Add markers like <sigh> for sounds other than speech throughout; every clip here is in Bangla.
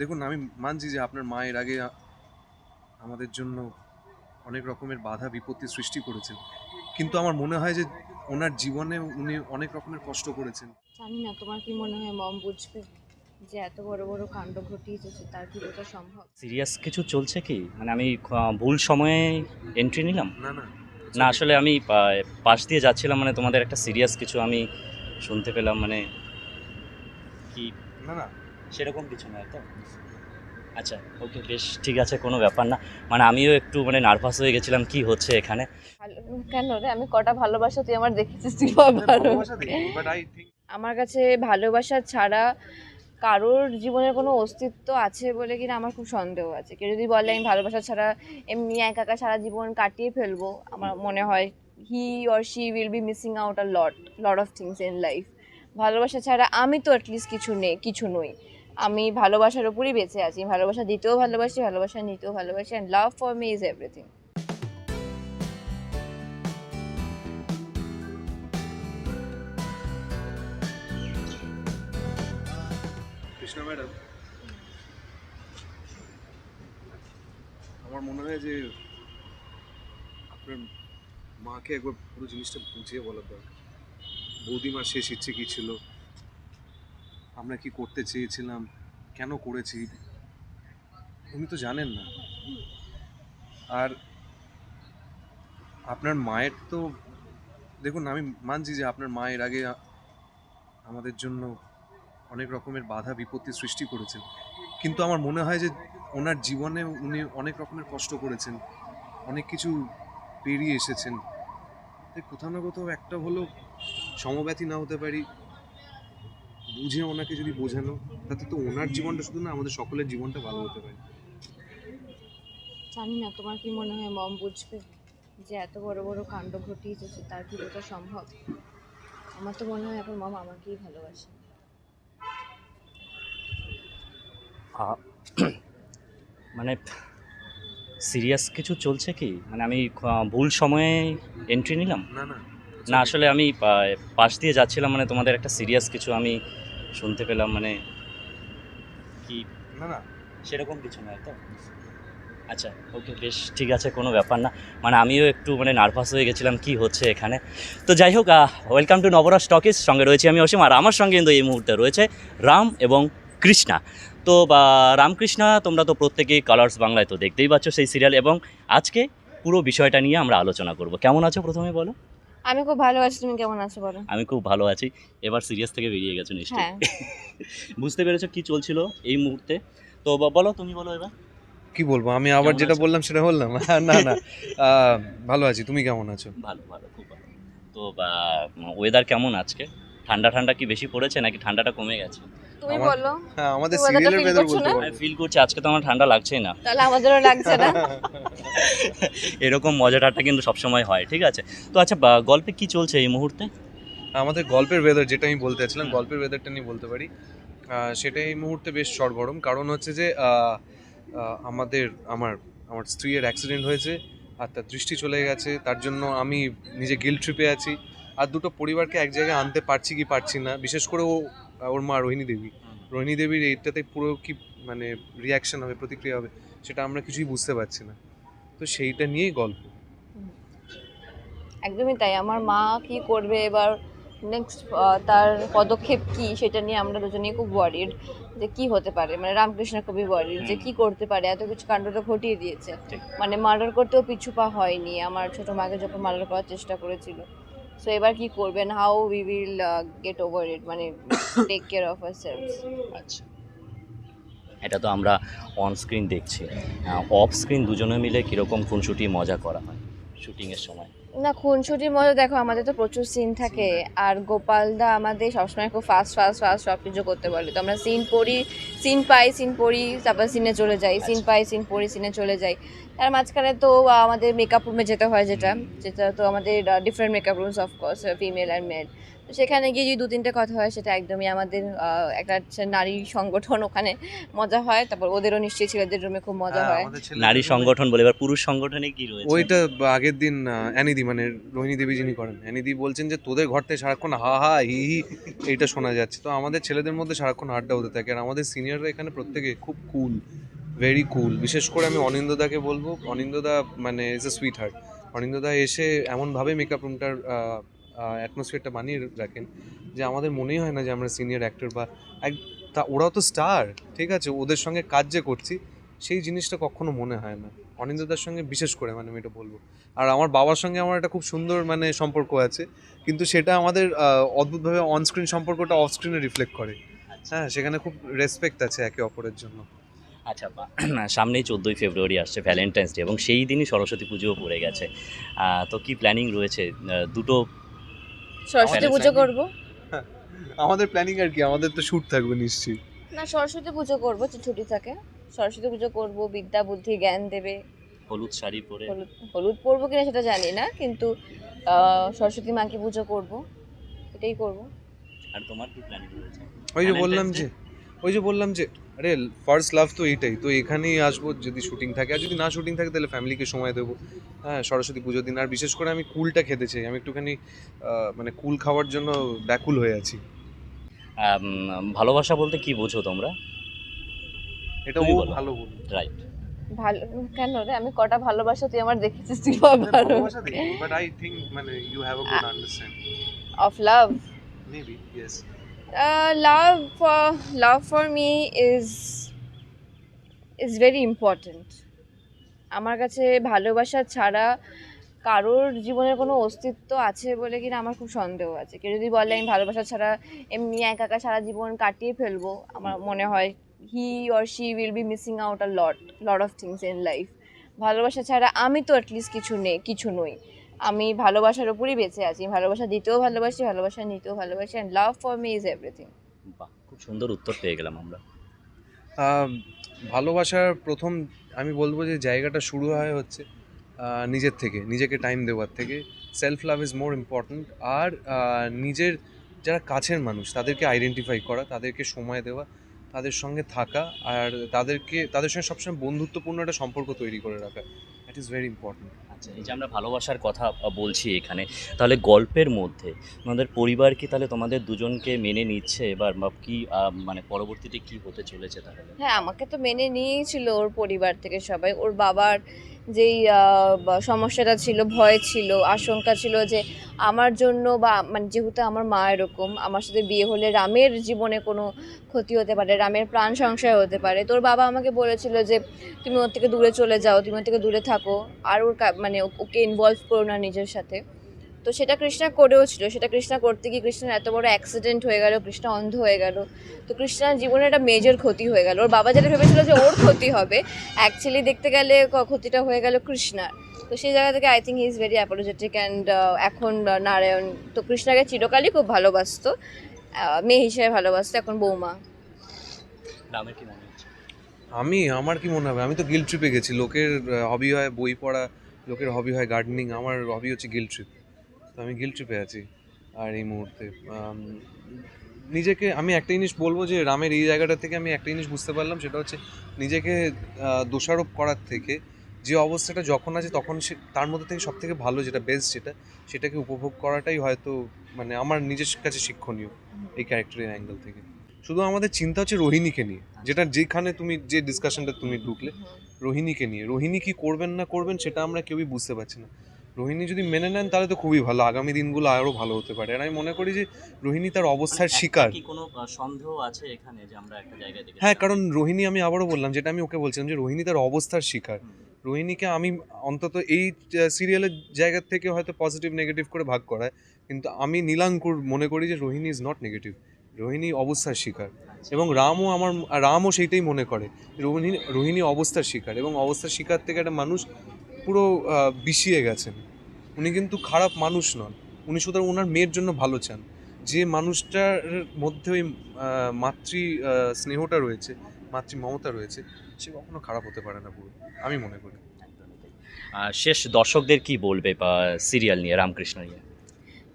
দেখুন আমি মানছি যে আপনার মা এর আগে আমাদের জন্য অনেক রকমের বাধা বিপত্তি সৃষ্টি করেছেন। কিন্তু আমার মনে হয় যে ওনার জীবনে উনি অনেক রকমের কষ্ট করেছেন। জানি না তোমার কি মনে হয় মম বুঝবে যে এত বড় বড় কাণ্ড ঘটিয়েছে তার কি এটা সম্ভব? সিরিয়াস কিছু চলছে কি? মানে আমি ভুল সময়ে এন্ট্রি নিলাম? না না। না আসলে আমি পাশ দিয়ে যাচ্ছিলাম মানে তোমাদের একটা সিরিয়াস কিছু আমি শুনতে পেলাম মানে কি? না না। সেরকম কিছু নয় তো আচ্ছা ওকে বেশ ঠিক আছে কোনো ব্যাপার না। মানে আমিও একটু মানে নার্ভাস হয়ে গেছিলাম কি হচ্ছে এখানে। ভালো কেন রে? আমি কটা ভালোবাসা তুই আমার দেখেছিস তুই আমার কাছে ভালোবাসা ছাড়া কারোর জীবনের কোনো অস্তিত্ব আছে বলে কিনা আমার খুব সন্দেহ আছে। কেউ যদি বলে আমি ভালোবাসা ছাড়া এমনি একা একা সারা জীবন কাটিয়ে ফেলব আমার মনে হয় he or she will be missing out a lot lot of things in life ভালোবাসা ছাড়া আমি তো অ্যাটলিস্ট কিছু নেই কিছু নই। আমি ভালোবাসার উপরই বেঁচে আছি। ভালোবাসা দিতেও ভালোবাসি, ভালোবাসা নিতেও ভালোবাসি and love for me is everything madam, আমার মনে হয় যে আপনার মাকে একবার পুরো জিনিসটা বুঝিয়ে বলা দরকার। বৌদিমার শেষ ইচ্ছে কী ছিল? আমরা কি করতে চেয়েছিলাম? কেন করেছি? উনি তো জানেন না। আর আপনার মায়ের তো, দেখুন আমি মানছি যে আপনার মায়ের আগে আমাদের জন্য অনেক রকমের বাধা বিপত্তি সৃষ্টি করেছেন। কিন্তু আমার মনে হয় যে ওনার জীবনে উনি অনেক রকমের কষ্ট করেছেন। অনেক কিছু পেরিয়ে এসেছেন। তাই কোথাও না কোথাও একটা হলো সমব্যথী না হতে পারি। বুঝে ওনাকে যদি বোঝানো তাতে তো ওনার জীবনটা শুধু না আমাদের সকলের জীবনটা ভালো হতে পারে। জানি না তোমার কি মনে হয় মম বুঝবে যে এত বড় বড় কাণ্ড ঘটিয়েছে তার কি এটা সম্ভব? আমার তো মনে হয় এখন মম আমাকেই ভালোবাসে। মানে সিরিয়াস কিছু চলছে কি? মানে আমি ভুল সময়ে এন্ট্রি নিলাম? না না। না আসলে আমি পাশ দিয়ে যাচ্ছিলাম মানে তোমাদের একটা সিরিয়াস কিছু আমি শুনতে পেলাম মানে কি? না না। সেরকম কিছু নয় তো? আচ্ছা ওকে বেশ ঠিক আছে কোনো ব্যাপার না। মানে আমিও একটু মানে নার্ভাস হয়ে গেছিলাম কি হচ্ছে এখানে। তো যাই হোক ওয়েলকাম টু নবরাজ টকিস সঙ্গে রয়েছে আমি অসীম আর আমার সঙ্গে কিন্তু এই মুহূর্তে রয়েছে রাম এবং কৃষ্ণা। তো বা রামকৃষ্ণা তোমরা তো প্রত্যেকেই কালার্স বাংলায় তো দেখতেই পাচ্ছ সেই সিরিয়াল এবং আজকে পুরো বিষয়টা নিয়ে আমরা আলোচনা করব। কেমন আছো প্রথমে বলো? আমি খুব ভালো আছি তুমি কেমন আছো বলো? আমি খুব ভালো আছি। এবার সিরিয়াস থেকে বেরিয়ে গেছো নিশ্চয়ই। হ্যাঁ। <laughs> বুঝতে পেরেছ কি চলছিল এই মুহূর্তে? তো বা- বলো তুমি বলো এবার। কি বলব? আমি আবার যেটা বললাম সেটা বললাম। <laughs> না না। আহ, ভালো আছি। তুমি কেমন আছো? ভালো ভালো খুব ভালো। তো ওয়েদার কেমন আজকে? ঠান্ডা ঠান্ডা কি বেশি পড়েছে নাকি ঠান্ডাটা কমে গেছে? তুমি আমার- বলো। হ্যাঁ আমাদের সিরিয়ালের করছ বলতে আমি ফিল করছি আজকে তো আমার ঠান্ডা লাগছেই না। তাহলে আমাদেরও লাগছে না। <laughs> এরকম মজাটাটা কিন্তু সবসময় হয় ঠিক আছে? তো আচ্ছা বা, গল্পে কি চলছে এই মুহূর্তে? আমাদের গল্পের ওয়েদার যেটা আমি বলতে চাচ্ছিলাম গল্পের ওয়েদারটা নিয়ে বলতে পারি সেটা এই মুহূর্তে বেশ সরগরম। কারণ হচ্ছে যে আমাদের আমার আমার স্ত্রীর অ্যাক্সিডেন্ট হয়েছে আর তার দৃষ্টি চলে গেছে। তার জন্য আমি নিজে গিল ট্রিপে আছি। আর দুটো পরিবারকে এক জায়গায় আনতে পারছি কি পারছি না বিশেষ করে ও ওর মা রোহিণী দেবী। রোহিণী দেবীর এইটাতে পুরো কি মানে রিয়াকশন হবে প্রতিক্রিয়া হবে সেটা আমরা কিছুই বুঝতে পারছি না। তো সেইটা নিয়েই গল্প। একদমই তাই। আমার মা কি করবে এবার নেক্সট তার পদক্ষেপ কি সেটা নিয়ে আমরা দুজনেই খুব ওয়ারিড যে কি হতে পারে। মানে রামকৃষ্ণ খুবই ওয়ারিড যে। কি করতে পারে এত কিছু কাণ্ডটা ঘটিয়ে দিয়েছে। মানে মার্ডার করতেও পিছু পা হয়নি। আমার ছোট মাকে যখন মার্ডার করার চেষ্টা করেছিল সো এবার কি করবেন? How we will get over it মানে take care of our self আচ্ছা। এটা তো আমরা অন স্ক্রিন দেখছি। অফ স্ক্রিন দুজনে মিলে কীরকম খুনসুটি মজা করা হয় শুটিংয়ের সময়? না খুনসুটির মধ্যে দেখো আমাদের তো প্রচুর সিন থাকে। আর গোপালদা আমাদের সবসময় খুব ফাস্ট ফাস্ট ফাস্ট সব কিছু করতে বলে। তো আমরা সিন পড়ি সিন পাই সিন পড়ি তারপর সিনে চলে যাই। সিন আচ্ছা। পাই সিন পড়ি সিনে চলে যাই। তার মাঝখানে তো আমাদের মেকআপ রুমে যেতে হয় যেটা যেটা তো আমাদের different makeup rooms of course female and male তো সেখানে গিয়ে যদি দু তিনটে কথা হয় সেটা একদমই আমাদের একটা নারী সংগঠন ওখানে মজা হয় তারপর ওদেরও নিশ্চয়ই ছেলেদের রুমে খুব মজা হ্যাঁ, হয়। আমাদের নারী সংগঠন বলে এবার পুরুষ সংগঠনে কি রয়েছে? ওইটা আগের দিন অ্যানিদি মানে রোহিণী দেবী যিনি করেন অ্যানিদি বলছেন যে তোদের ঘর থেকে সারাক্ষণ হা হা হি হি এইটা শোনা যাচ্ছে। তো আমাদের ছেলেদের মধ্যে সারাক্ষণ আড্ডা হতে থাকে আর আমাদের সিনিয়ররা এখানে প্রত্যেকে খুব কুল ভেরি কুল বিশেষ করে আমি অনিন্দদাকে বলব। অনিন্দদা মানে ইজ এ সুইট হার্ট অনিন্দদা এসে এমনভাবে মেকআপ রুমটার অ্যাটমসফিয়ারটা বানিয়ে রাখেন যে আমাদের মনেই হয় না যে আমরা সিনিয়র অ্যাক্টর বা এক তা ওরাও তো স্টার ঠিক আছে? ওদের সঙ্গে কাজ যে করছি সেই জিনিসটা কখনো মনে হয় না। অনিন্দদার সঙ্গে বিশেষ করে মানে আমি এটা বলব। আর আমার বাবার সঙ্গে আমার একটা খুব সুন্দর মানে সম্পর্ক আছে কিন্তু সেটা আমাদের অদ্ভুতভাবে অনস্ক্রিন সম্পর্কটা অফ স্ক্রিনে রিফ্লেক্ট করে। হ্যাঁ সেখানে খুব রেসপেক্ট আছে একে অপরের জন্য। আচ্ছা <clears throat> সামনেই চোদ্দোই ফেব্রুয়ারি আসছে ভ্যালেন্টাইন্স ডে এবং সেই দিনই সরস্বতী পুজোও পড়ে গেছে। তো কি প্ল্যানিং রয়েছে? দুটো সরস্বতী পুজো করব। <laughs> আমাদের প্ল্যানিং আর কি আমাদের তো শুট থাকবে নিশ্চয়ই। না সরস্বতী পুজো করব যে ছুটি থাকে। সরস্বতী পুজো করব বিদ্যা বুদ্ধি জ্ঞান দেবে। হলুদ শাড়ি পরে। হলুদ পরবো কিনা সেটা জানি না কিন্তু সরস্বতী মাকে পুজো করব এটাই করব। আর তোমার কি প্ল্যানিং রয়েছে? ওই যে বললাম যে ওই যে বললাম যে আরে ফার্স্ট লাভ তো এইটাই তো এখানেই আসব যদি শুটিং থাকে। আর যদি না শুটিং থাকে তাহলে ফ্যামিলিকে সময় দেবো। হ্যাঁ সরস্বতী পুজোর দিন। আর বিশেষ করে আমি কুলটা খেতে চাই। আমি একটুখানি মানে কুল খাওয়ার জন্য ব্যাকুল হয়ে আছি। ভালোবাসা বলতে কি বোঝো তোমরা? এটা ও ভালো রাইট ভালো কেন রে? আমি কটা ভালোবাসা তুই আমার দেখেছিস তুই ভালো বাট আই থিংক মানে you have a good understanding of love maybe yes love love for me is is very important আমার কাছে ভালোবাসা ছাড়া কারোর জীবনের কোনো অস্তিত্ব আছে বলে কিনা আমার খুব সন্দেহ আছে। কেউ যদি বলে আমি ভালোবাসা ছাড়া এমনি একা একা সারা জীবন কাটিয়ে ফেলব, আমার মনে হয় he or she will be missing out a lot lot of things in life ভালোবাসা ছাড়া আমি তো অ্যাটলিস্ট কিছু নেই কিছু নই। আমি ভালোবাসার ওপরই বেঁচে আছি। ভালোবাসা দিতেও ভালোবাসি ভালোবাসা নিতেও ভালোবাসি and love for me is everything বাহ খুব সুন্দর উত্তর পেয়ে গেলাম আমরা। ভালোবাসার প্রথম আমি বলব যে জায়গাটা শুরু হয় হচ্ছে নিজের থেকে নিজেকে টাইম দেওয়ার থেকে। Self love is more important আর নিজের যারা কাছের মানুষ তাদেরকে আইডেন্টিফাই করা তাদেরকে সময় দেওয়া তাদের সঙ্গে থাকা আর তাদেরকে তাদের সঙ্গে সবসময় বন্ধুত্বপূর্ণ একটা সম্পর্ক তৈরি করে রাখা দ্যাট ইজ ভেরি ইম্পর্ট্যান্ট আচ্ছা এই যে আমরা ভালোবাসার কথা বলছি এখানে, তাহলে গল্পের মধ্যে তোমাদের পরিবার কি তাহলে তোমাদের দুজনকে মেনে নিচ্ছে এবার বা কি মানে পরবর্তীতে কি হতে চলেছে তাহলে? হ্যাঁ আমাকে তো মেনে নিয়েছিল ওর পরিবার থেকে সবাই। ওর বাবার যেই সমস্যাটা ছিল, ভয় ছিল, আশঙ্কা ছিল যে আমার জন্য বা মানে যেহেতু আমার মা এরকম, আমার সাথে বিয়ে হলে রামের জীবনে কোনো ক্ষতি হতে পারে, রামের প্রাণ সংশয় হতে পারে। তোর বাবা আমাকে বলেছিল যে, তুমি ওর থেকে দূরে চলে যাও, তুমি ওর থেকে দূরে থাকো। আর ওর মানে ওকে ইনভলভ করো না নিজের সাথে। তো সেটা কৃষ্ণা করেও ছিল। সেটা কৃষ্ণা করতে গিয়ে কৃষ্ণার এত বড় অ্যাক্সিডেন্ট হয়ে গেল কৃষ্ণা অন্ধ হয়ে গেল। তো কৃষ্ণার জীবনে একটা মেজর ক্ষতি হয়ে গেল। ওর বাবা যেটা ভেবেছিল যে ওর ক্ষতি হবে অ্যাকচুয়ালি দেখতে গেলে ক্ষতিটা হয়ে গেল কৃষ্ণার। তো সেই জায়গা থেকে I think he is very apologetic and এখন নারায়ণ। তো কৃষ্ণাকে চিরকালই খুব ভালোবাসতো মেয়ে হিসেবে ভালোবাসতো এখন বৌমা। মনে আমি আমার কি মনে হবে? আমি তো গিল ট্রিপে গেছি। লোকের হবি হয় বই পড়া লোকের হবি হয় গার্ডেনিং আমার হবি হচ্ছে গিল ট্রিপ তো আমি গিল ট্রিপে আছি আর এই মুহূর্তে। নিজেকে আমি একটা জিনিস বলব যে রামের এই জায়গাটা থেকে আমি একটা জিনিস বুঝতে পারলাম, সেটা হচ্ছে নিজেকে দোষারোপ করার থেকে যে অবস্থাটা যখন আছে তখন সে তার মধ্যে থেকে সব থেকে ভালো যেটা বেস্ট যেটা সেটাকে উপভোগ করাটাই হয়তো মানে আমার নিজের কাছে শিক্ষণীয় এই ক্যারেক্টারের অ্যাঙ্গেল থেকে। শুধু আমাদের চিন্তা হচ্ছে রোহিণীকে নিয়ে, যেটা যেখানে তুমি যে ডিসকাশনটা তুমি ঢুকলে, রোহিণীকে নিয়ে। রোহিণী কি করবেন না করবেন সেটা আমরা কেউই বুঝতে পারছি না। রোহিণী যদি মেনে নেন তাহলে তো খুবই ভালো। আগামী দিনগুলো আরও ভালো হতে পারে। আর আমি মনে করি যে রোহিণী তার অবস্থার শিকার। কি কোনো সন্দেহ আছে এখানে যে আমরা একটা জায়গায় দেখে হ্যাঁ কারণ রোহিণী আমি আবারও বললাম যেটা আমি ওকে বলছিলাম যে রোহিণী তার অবস্থার শিকার। রোহিণীকে আমি অন্তত এই সিরিয়ালের জায়গা থেকে হয়তো পজিটিভ নেগেটিভ করে ভাগ করায়। কিন্তু আমি নীলাঙ্কুর মনে করি যে Rohini is not negative Rohini অবস্থার শিকার। এবং রামও আমার রামও সেইটাই মনে করে। রোহিণী রোহিণী অবস্থার শিকার। এবং অবস্থার শিকার থেকে একটা মানুষ পুরো বিষিয়ে গেছেন। উনি কিন্তু খারাপ মানুষ নন। উনি শুধু ওনার মেয়ের জন্য ভালো চান। যে মানুষটার মধ্যে ওই মাতৃ স্নেহটা রয়েছে, মাতৃ মমতা রয়েছে, সে কখনো খারাপ হতে পারে না পুরো, আমি মনে করি। আর শেষ দর্শকদের কি বলবে বা সিরিয়াল নিয়ে, রামকৃষ্ণ নিয়ে?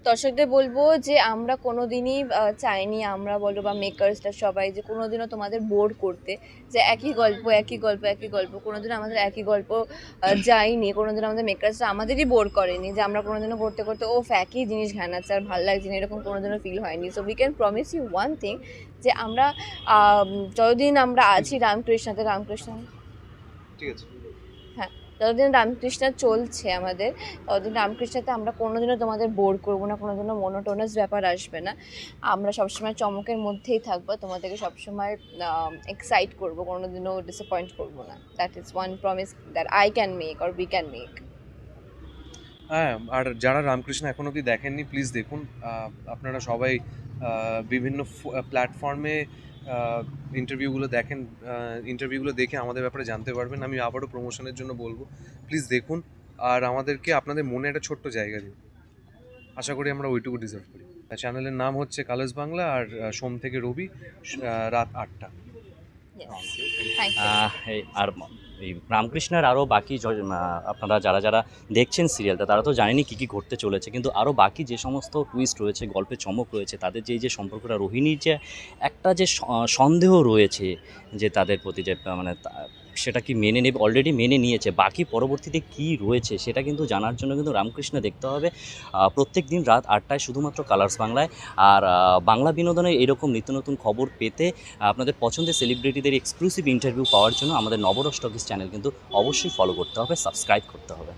দর্শকদের বলব যে আমরা কোনোদিনই আহ, চাইনি আমরা বলো বা মেকার্সটা সবাই যে কোনোদিনও তোমাদের বোর করতে যে একই গল্প একই গল্প একই গল্প কোনোদিন আমাদের একই গল্প যায়নি কোনো কোনোদিন আমাদের মেকার্সরা আমাদেরই বোর করেনি যে আমরা কোনো দিনও করতে করতে ও একই জিনিস ঘানাচ্ছে আর ভালো লাগছে না এরকম কোনোদিনও ফিল হয়নি। So we can promise you one thing যে আমরা আম, যতদিন আমরা আছি রামকৃষ্ণতে রামকৃষ্ণ। ঠিক আছে। যতদিন রামকৃষ্ণ চলছে আমাদের, ততদিন রামকৃষ্ণতে আমরা কোনোদিনও তোমাদের বোর করব না, কোনোদিনও মনোটোনাস ব্যাপার আসবে না। আমরা সবসময় চমকের মধ্যেই থাকব, তোমাদেরকে সবসময় এক্সাইট করব, কোনোদিনও ডিসঅ্যাপয়েন্ট করব না। That is one promise that I can make or we can make হ্যাঁ আর যারা রামকৃষ্ণ এখন অবধি দেখেননি প্লিজ দেখুন। আপনারা সবাই বিভিন্ন প্ল্যাটফর্মে ইন্টারভিউগুলো দেখেন ইন্টারভিউগুলো দেখে আমাদের ব্যাপারে জানতে পারবেন। আমি আবারও প্রমোশনের জন্য বলব। প্লিজ দেখুন। আর আমাদেরকে আপনাদের মনে একটা ছোট্ট জায়গা দিন। আশা করি আমরা ওইটুকু ডিজার্ভ করি। চ্যানেলের নাম হচ্ছে কালেজ বাংলা আর সোম থেকে রবি রাত আটটা। থ্যাংক ইউ আর ম- এই রামকৃষ্ণের আরও বাকি আপনারা যারা যারা দেখছেন সিরিয়ালটা, তারা তো জানেনি কী কী ঘটতে চলেছে, কিন্তু আরও বাকি যে সমস্ত টুইস্ট রয়েছে গল্পে চমক রয়েছে, তাদের যে যে সম্পর্কটা রোহিণীর যে একটা যে সন্দেহ রয়েছে যে তাদের প্রতি যে মানে সেটা কি মেনে নেবে? অলরেডি মেনে নিয়েছে। বাকি পরবর্তীতে কি রয়েছে সেটা কিন্তু জানার জন্য কিন্তু রামকৃষ্ণ দেখতে হবে। প্রত্যেক দিন রাত আটটায় শুধুমাত্র কালার্স বাংলায়। আর বাংলা বিনোদনের এরকম নিত্য নতুন খবর পেতে আপনাদের পছন্দের সেলিব্রিটিদের এক্সক্লুসিভ ইন্টারভিউ পাওয়ার জন্য আমাদের নবরস টকিস চ্যানেল কিন্তু অবশ্যই ফলো করতে হবে সাবস্ক্রাইব করতে হবে।